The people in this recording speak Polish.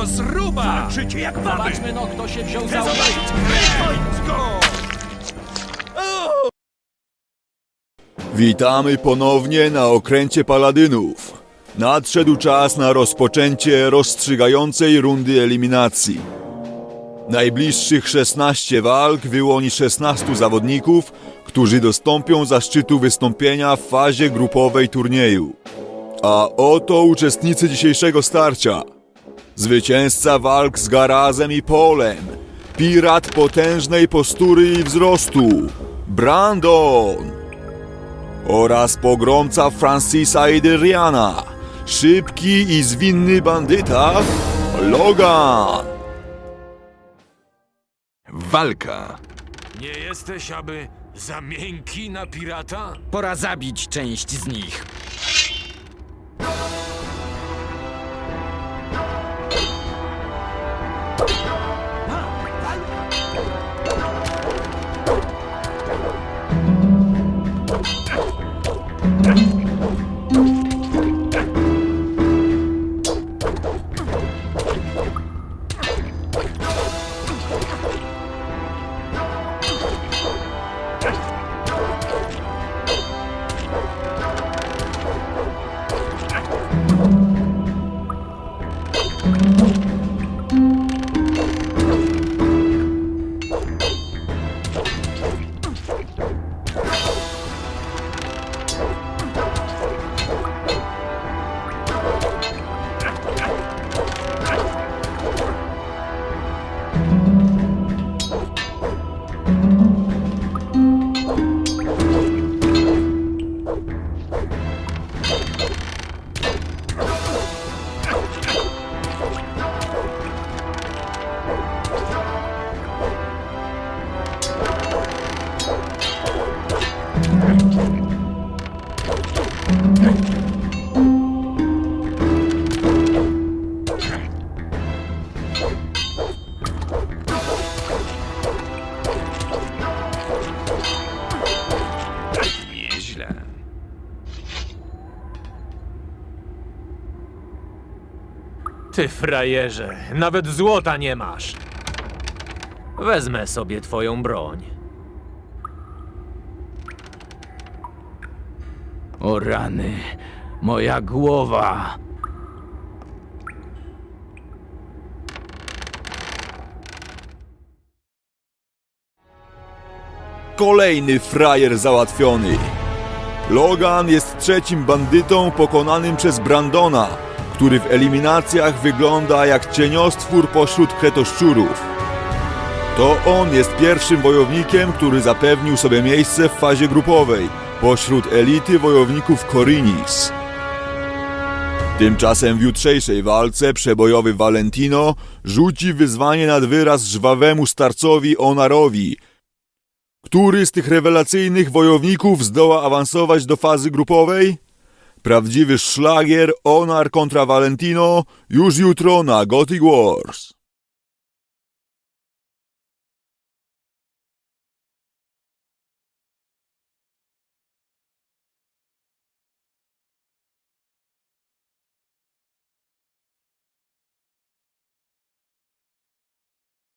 Rozruba! Krzycie jak baby! Zobaczmy no, kto się wziął za zobaczyć krew wojsko! Witamy ponownie na okręcie paladynów. Nadszedł czas na rozpoczęcie rozstrzygającej rundy eliminacji. Najbliższych 16 walk wyłoni 16 zawodników, którzy dostąpią zaszczytu wystąpienia w fazie grupowej turnieju. A oto uczestnicy dzisiejszego starcia. Zwycięzca walk z Garazem i Polem. Pirat potężnej postury i wzrostu. Brandon oraz pogromca Francisa Ederiana, szybki i zwinny bandyta Logan. Walka! Nie jesteś aby za miękki na pirata? Pora zabić część z nich. Ty frajerze, nawet złota nie masz. Wezmę sobie twoją broń. O rany, moja głowa. Kolejny frajer załatwiony. Logan jest trzecim bandytą pokonanym przez Brandona, który w eliminacjach wygląda jak cieniostwór pośród kretoszczurów. To on jest pierwszym wojownikiem, który zapewnił sobie miejsce w fazie grupowej pośród elity wojowników Korinis. Tymczasem w jutrzejszej walce przebojowy Valentino rzuci wyzwanie nad wyraz żwawemu starcowi Onarowi, który z tych rewelacyjnych wojowników zdoła awansować do fazy grupowej? Prawdziwy szlagier Onar kontra Valentino już jutro na Gothic Wars.